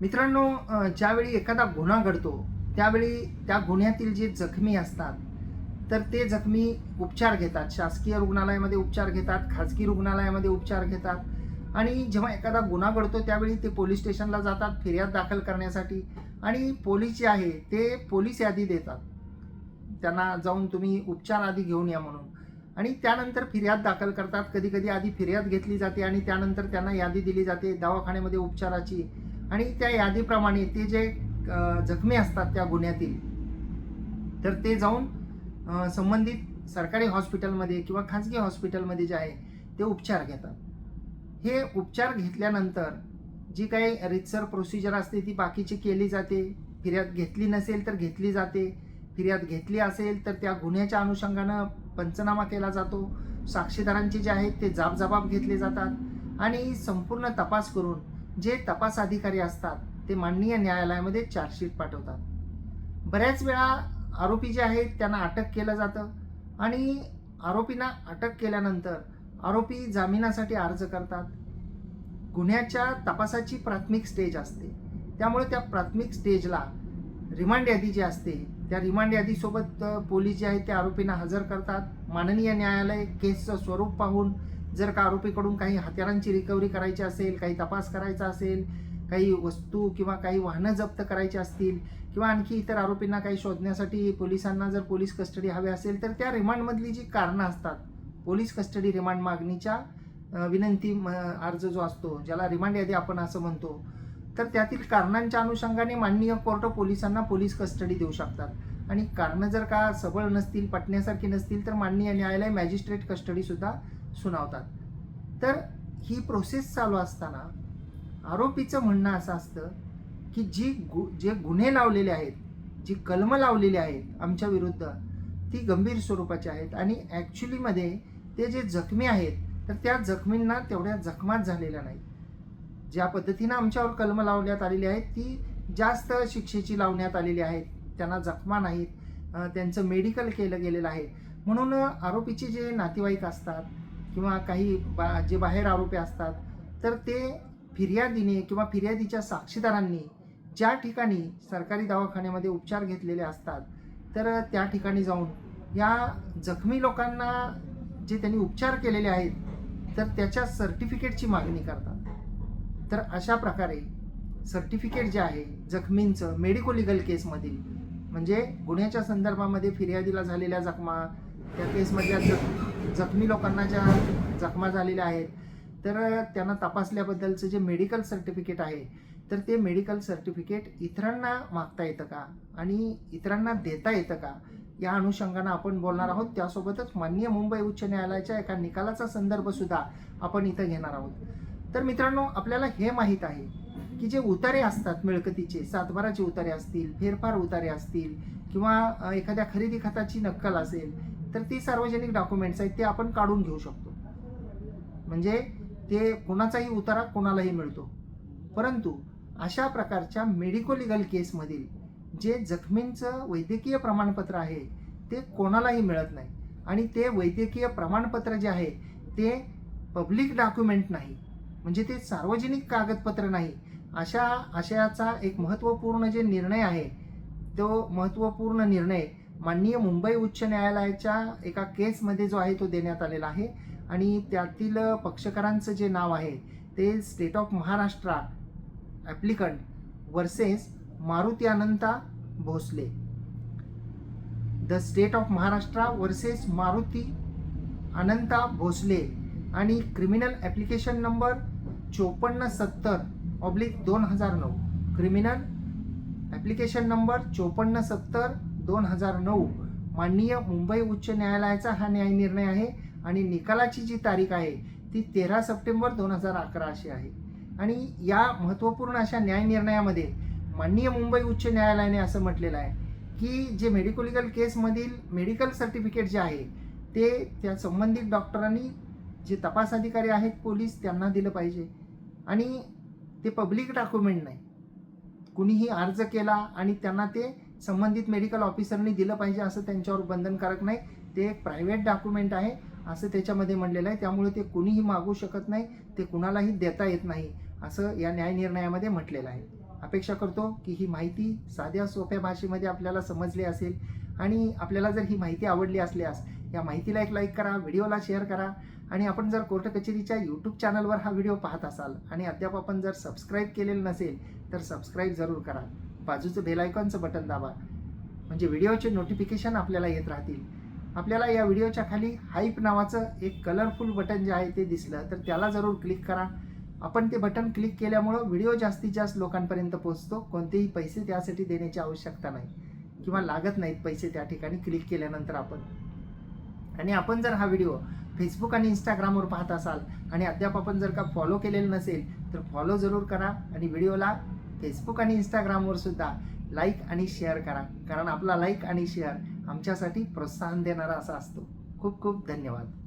मित्रांनो ज्यावेळी एखादा गुन्हा घडतो त्यावेळी त्या गुन्ह्यातील जे जखमी असतात तर ते जखमी उपचार घेतात. शासकीय रुग्णालयामध्ये उपचार घेतात खाजगी रुग्णालयामध्ये उपचार घेतात. आणि जेव्हा एखादा गुन्हा घडतो त्यावेळी ते पोलीस स्टेशनला जातात फिर्याद दाखल करण्यासाठी. आणि पोलीस जे आहे ते पोलीस यादी देतात. त्यांना जाऊन तुम्ही उपचार आधी घेऊन या म्हणून. आणि त्यानंतर फिर्याद दाखल करतात. कधी कधी आधी फिर्याद घेतली जाते आणि त्यानंतर त्यांना यादी दिली जाते दवाखान्यामध्ये उपचाराची. आणि त्या यादीप्रमाणे ते जे जखमी असतात त्या गुन्ह्यातील तर ते जाऊन संबंधित सरकारी हॉस्पिटलमध्ये किंवा खाजगी हॉस्पिटलमध्ये जे आहे ते उपचार घेतात. हे उपचार घेतल्यानंतर जी काही रितसर प्रोसिजर असते ती बाकीची केली जाते. फिर्याद घेतली नसेल तर घेतली जाते. फिर्याद घेतली असेल तर त्या गुन्ह्याच्या अनुषंगानं पंचनामा केला जातो. साक्षीदारांचे जे आहेत ते जाबजबाब घेतले जातात. आणि संपूर्ण तपास करून जे तपास अधिकारी असतात ते माननीय न्यायालयामध्ये चार्जशीट पाठवतात. बऱ्याच वेळा आरोपी जे आहेत त्यांना अटक केलं जातं आणि आरोपींना अटक केल्यानंतर आरोपी जामिनासाठी अर्ज करतात. गुन्ह्याच्या तपासाची प्राथमिक स्टेज असते. त्यामुळे त्या प्राथमिक स्टेजला रिमांड यादी जी असते त्या रिमांड यादीसोबत पोलीस जे आहेत ते आरोपींना हजर करतात. माननीय न्यायालय केसचं स्वरूप पाहून जर का आरोपीकडून काही हत्यारांची रिकव्हरी करायची असेल काही तपास करायचा असेल काही वस्तू किंवा काही वाहनं जप्त करायची असतील किंवा आणखी इतर आरोपींना काही शोधण्यासाठी पोलिसांना जर पोलीस कस्टडी हवी असेल तर त्या रिमांडमधली जी कारणं असतात पोलीस कस्टडी रिमांड मागणीच्या विनंती म, अर्ज जो असतो ज्याला रिमांड यादी आपण असं म्हणतो तर त्यातील कारणांच्या अनुषंगाने माननीय कोर्ट पोलिसांना पोलीस कस्टडी देऊ शकतात. आणि कारणं जर का सबळ नसतील पटण्यासारखी नसतील तर माननीय न्यायालय मॅजिस्ट्रेट कस्टडीसुद्धा सुनावतात. तर ही प्रोसेस चालू असताना आरोपीचं म्हणणं असं असतं की जी गु जे गुन्हे लावलेले आहेत जी कलमं लावलेली आहेत आमच्या विरुद्ध ती गंभीर स्वरूपाची आहेत आणि ॲक्च्युलीमध्ये ते जे जखमी आहेत तर त्या जखमींना तेवढ्या जखमात झालेल्या नाही ज्या पद्धतीनं आमच्यावर कलमं लावण्यात आलेली आहेत ती जास्त शिक्षेची लावण्यात आलेली आहेत. त्यांना जखमा नाहीत. त्यांचं मेडिकल केलं गेलेलं आहे. म्हणून आरोपीचे जे नातेवाईक असतात किंवा काही बा जे बाहेर आरोपी असतात तर ते फिर्यादीने किंवा फिर्यादीच्या साक्षीदारांनी ज्या ठिकाणी सरकारी दवाखान्यामध्ये उपचार घेतलेले असतात तर त्या ठिकाणी जाऊन या जखमी लोकांना जे त्यांनी उपचार केलेले आहेत तर त्याच्या सर्टिफिकेटची मागणी करतात. तर अशा प्रकारे सर्टिफिकेट जे आहे जखमींचं मेडिको लिगल केसमधील म्हणजे गुन्ह्याच्या संदर्भामध्ये फिर्यादीला झालेल्या जखमा त्या केसमधल्या जखमा जखमी लोकांना ज्या जखमा झालेल्या आहेत तर त्यांना तपासल्याबद्दलचं जे मेडिकल सर्टिफिकेट आहे तर ते मेडिकल सर्टिफिकेट इतरांना मागता येतं का? आणि इतरांना देता येतं का? या अनुषंगानं आपण बोलणार आहोत. त्यासोबतच माननीय मुंबई उच्च न्यायालयाच्या एका निकालाचा संदर्भसुद्धा आपण इथं घेणार आहोत. तर मित्रांनो आपल्याला हे माहीत आहे की जे उतारे असतात मिळकतीचे सातबाराचे उतारे असतील फेरफार उतारे असतील किंवा एखाद्या खरेदी खताची नक्कल असेल तर ती सार्वजनिक डॉक्युमेंट्स आहेत ते आपण काढून घेऊ शकतो. म्हणजे ते कोणाचाही उतारा कोणालाही मिळतो. परंतु अशा प्रकारच्या मेडिको लिगल केसमधील जे जखमींचं वैद्यकीय प्रमाणपत्र आहे ते कोणालाही मिळत नाही. आणि ते वैद्यकीय प्रमाणपत्र जे आहे ते पब्लिक डॉक्युमेंट नाही. म्हणजे ते सार्वजनिक कागदपत्र नाही. अशा आशयाचा एक महत्त्वपूर्ण जे निर्णय आहे तो महत्त्वपूर्ण निर्णय माननीय मुंबई उच्च न्यायालयाच्या एका केसमध्ये जो आहे तो देण्यात आलेला आहे. आणि त्यातील पक्षकारांचं जे नाव आहे ते state of Maharashtra applicant versus Maruti Ananta Bhosale. The state of Maharashtra versus Maruti Ananta Bhosale आणि क्रिमिनल ॲप्लिकेशन नंबर चोपन्न सत्तर ऑब्लिक दोन हजार नऊ. क्रिमिनल ॲप्लिकेशन नंबर चोपन्न सत्तर दोन हजार नऊ माननीय मुंबई उच्च न्यायालयाचा हा न्याय निर्णय आहे आणि निकालाची जी तारीख आहे ती तेरा सप्टेंबर दोन हजार अकरा अशी आहे. आणि या महत्त्वपूर्ण अशा न्याय निर्णयामध्ये माननीय मुंबई उच्च न्यायालयाने असं म्हटलेलं आहे की जे मेडिकोलिकल केसमधील मेडिकल सर्टिफिकेट जे आहे ते त्या संबंधित डॉक्टरांनी जे तपास अधिकारी आहेत पोलीस त्यांना दिलं पाहिजे. आणि ते पब्लिक डॉक्युमेंट नाही. कुणीही अर्ज केला आणि त्यांना ते संबंधित मेडिकल ऑफिसरनी दिलं पाहिजे असं त्यांच्यावर बंधनकारक नाही. ते एक प्रायव्हेट डॉक्युमेंट आहे असं त्याच्यामध्ये म्हणलेलं आहे. त्यामुळे ते कुणीही मागू शकत नाही ते कुणालाही देता येत नाही असं या न्याय निर्णयामध्ये म्हटलेलं आहे. अपेक्षा करतो की ही माहिती साध्या सोप्या भाषेमध्ये आपल्याला समजली असेल आणि आपल्याला जर ही माहिती आवडली असल्यास या माहितीला एक लाईक करा व्हिडिओला शेअर करा आणि आपण जर कोर्ट कचेरीच्या यूट्यूब चॅनलवर हा व्हिडिओ पाहत असाल आणि अद्याप आपण जर सबस्क्राईब केलेलं नसेल तर सबस्क्राईब जरूर करा. बाजूचं बेलायकॉनचं बटन दाबा. म्हणजे व्हिडिओचे नोटिफिकेशन आपल्याला येत राहतील. आपल्याला या व्हिडिओच्या खाली हाईप नावाचं एक कलरफुल बटन जे आहे ते दिसलं तर त्याला जरूर क्लिक करा. आपण ते बटन क्लिक केल्यामुळं व्हिडिओ जास्तीत जास्त लोकांपर्यंत पोहोचतो. कोणतेही पैसे त्यासाठी देण्याची आवश्यकता नाही. किंवा लागत नाहीत पैसे त्या ठिकाणी क्लिक केल्यानंतर आपण. आणि आपण जर हा व्हिडिओ फेसबुक आणि इंस्टाग्रामवर पाहत असाल आणि अद्याप आपण जर का फॉलो केलेलं नसेल तर फॉलो जरूर करा. आणि व्हिडिओला फेसबुक आणि इंस्टाग्रामवर सुद्धा लाईक आणि शेअर करा. कारण आपला लाईक आणि शेअर आमच्यासाठी प्रोत्साहन देणारा असा असतो. खूप खूप धन्यवाद.